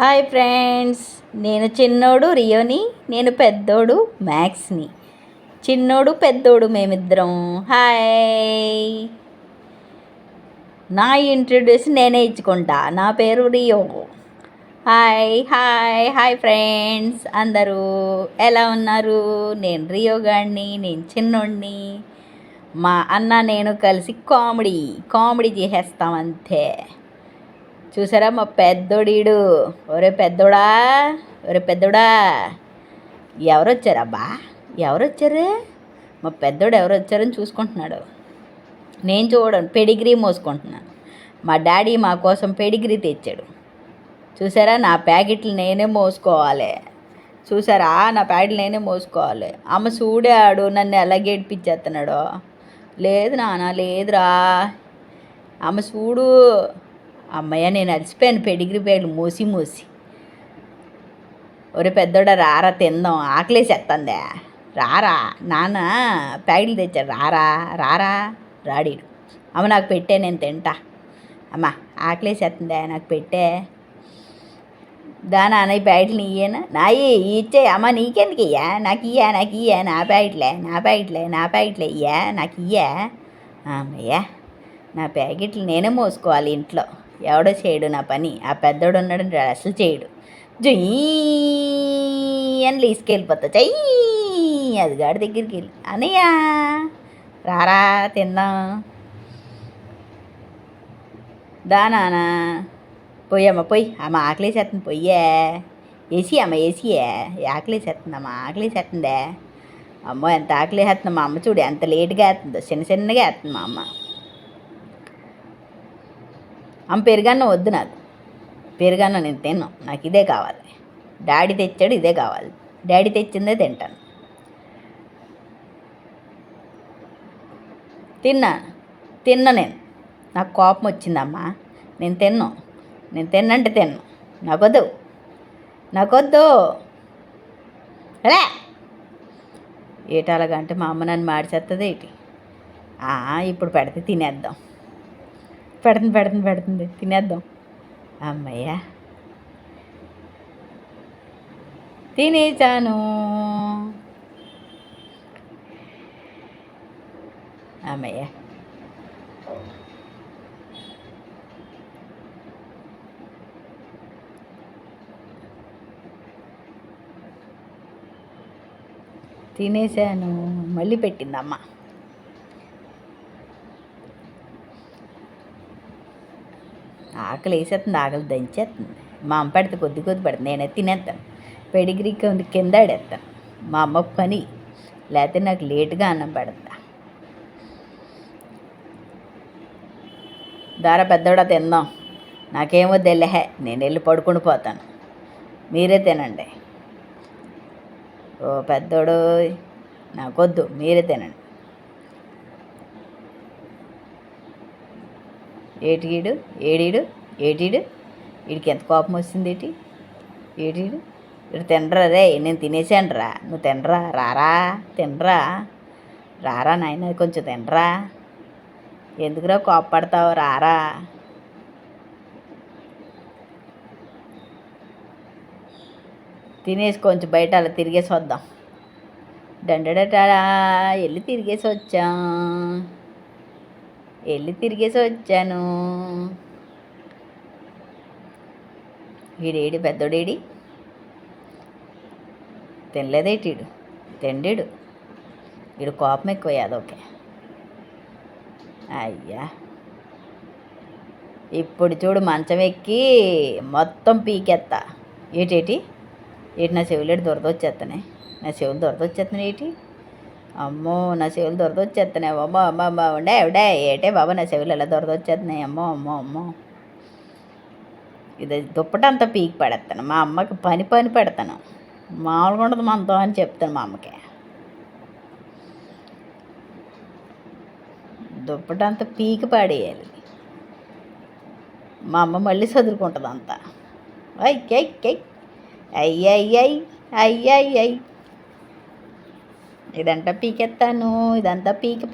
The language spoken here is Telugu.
హాయ్ ఫ్రెండ్స్ నేను చిన్నోడు రియోని నేను పెద్దోడు మ్యాక్స్ని చిన్నోడు పెద్దోడు మేమిద్దరం. హాయ్. నా ఇంట్రడ్యూస్ నేనే ఇచ్చుకుంటా. నా పేరు Rio. Hi hi hi friends అందరూ ఎలా ఉన్నారు? నేను రియో గాడిని నేను చిన్నోడిని. మా అన్న నేను కలిసి కామెడీ కామెడీ చేసేస్తాం అంతే. చూసారా మా పెద్దోడీడు? ఒరే పెద్దోడా ఒరే పెద్దోడా. ఎవరు వచ్చారబ్బా ఎవరు వచ్చారు మా పెద్దోడు ఎవరు వచ్చారని చూసుకుంటున్నాడు. నేను చూడను పెడిగ్రీ మోసుకుంటున్నాను. మా డాడీ మా కోసం పెడిగ్రీ తెచ్చాడు. చూసారా నా ప్యాకెట్లు నేనే మోసుకోవాలి. చూసారా నా ప్యాకెట్లు నేనే మోసుకోవాలి. అమ్మ చూడాడు నన్ను ఎలా గేడిపించేస్తున్నాడు లేదు నాన్న లేదురా. అమ్మ చూడు అమ్మయ్య నేను అలసిపోయాను పెడిగిరి ప్యాకెట్లు మూసి మూసి. ఒరే పెద్దోడ రారా తిందాం ఆకలేసేస్తుందే రారా నాన్న ప్యాకెట్లు తెచ్చాడు రారా రారా రాడీడు. అమ్మ నాకు పెట్టే నేను తింటా. అమ్మ ఆకలేసేస్తుందే నాకు పెట్టే. దానా అన్నయ్య ప్యాకెట్లు ఇయ్యేనా నాయి ఇచ్చే అమ్మ నీకెందుకు ఇయ్యా నాకు ఇయ్యా నాకు ఇయ్యా నా ప్యాకెట్లే నా ప్యాకెట్లే నా ప్యాకెట్లే ఇయ్యా నాకు ఇయ్యా. అమ్మయ్యా నా ప్యాకెట్లు నేనే మోసుకోవాలి ఇంట్లో. ఎవడో చేయడు నా పని. ఆ పెద్దోడు ఉన్నాడు అసలు చేయడు. జుయ్యి అని లీసుకెళ్ళిపోతా. చెయ్యి అది గాడి దగ్గరికి వెళ్ళి అనయ్యా రారా తిందాం. దా నాన్న పోయమ్మ పొయ్యి అమ్మ ఆకలేసేస్తుంది పొయ్యే. ఏసీ అమ్మ వేసియే ఆకలేసేస్తుంది అమ్మ ఆకలేసేస్తుందే అమ్మో ఎంత ఆకలేసేస్తుంది మా అమ్మ చూడు ఎంత లేట్గా వేస్తుందో చిన్న చిన్నగా వేస్తుంది మా అమ్మ. అమ్మ పెరుగన్నం వద్దు నాకు పెరుగన్నం నేను తిన్నాను నాకు ఇదే కావాలి. డాడీ తెచ్చాడు ఇదే కావాలి. డాడీ తెచ్చిందే తింటాను. తిన్నా. తిన్నా నేను. నాకు కోపం వచ్చిందమ్మా. నేను తిన్నాను నేను తిన్నంటే తిన్ను. నాకొద్దు. నాకొద్దు. రే ఏటాలగంటే మా అమ్మ నన్ను మాడిచేస్తుంది ఏంటి? ఇప్పుడు పెడితే తినేద్దాం. పెడుతుంది పెడుతుంది పెడుతుంది. తినేద్దాం. అమ్మయ్యా. తినేసాను అమ్మయ్య. తినేసాను మళ్ళీ పెట్టిందమ్మ. ఆకలి వేసేస్తుంది ఆకలి దంచేస్తుంది. మా అమ్మ పెడితే కొద్ది కొద్ది పెడుతుంది. నేనే తినేస్తాను. పెడిగిరి ఉంది కింద ఆడేస్తాను. మా అమ్మ పని లేకపోతే నాకు లేటుగా అన్నం పెడతా. దార పెద్దోడా తిందాం. నాకేమో తెలిహే నేను వెళ్ళి పడుకుని పోతాను. మీరే తినండి. ఓ పెద్దోడు నాకొద్దు మీరే తినండి. ఏటీడు ఏడీడు ఏటీడు. వీడికి ఎంత కోపం వచ్చింది ఏటి? ఏటీడు. వీడు తినరా రే నేను తినేసాను రా. నువ్వు తినరా? రారా? తినరా? రారా నాయన కొంచెం తినరా? ఎందుకురా కోపపడతావు? రారా? తినేసి కొంచెం బయట అలా తిరిగేసి వద్దాం. డండడటా వెళ్ళి తిరిగేసి వచ్చాం. వెళ్ళి తిరిగేసి వచ్చాను. వీడేడి పెద్దోడేడి? తినలేదేటీడు తిండేడు. వీడు కోపం ఎక్కువ అదొకే అయ్యా. ఇప్పుడు చూడు మంచం ఎక్కి మొత్తం పీకెత్తా. ఏటేటి? ఏటి నా చెవులేడు దొరదొచ్చేస్తానే నా చెవులు దొరదొచ్చేస్తున్నాయి ఏటి? అమ్మో నా చెవులు దొరదొచ్చేస్తున్నాయి అమ్మో అమ్మ అమ్మ ఉండే ఎవడే ఏటే బాబా నా చెవులు ఎలా దొరదొచ్చేస్తున్నాయి అమ్మో అమ్మో అమ్మో. ఇది దుప్పటంతా పీకి పెడతాను మా అమ్మకి పని పని పెడతాను. మామూలుగా ఉండదు మనతో అని చెప్తాను మా అమ్మకి. దుప్పటంతా పీకి పాడేయాలి. మా అమ్మ మళ్ళీ చదువుకుంటుంది అంతా అయ్యయ్యై అయ్యయ్యై అయ్యయ్యై ఇదంతా పీకెత్తాను ఇదంతా పీకి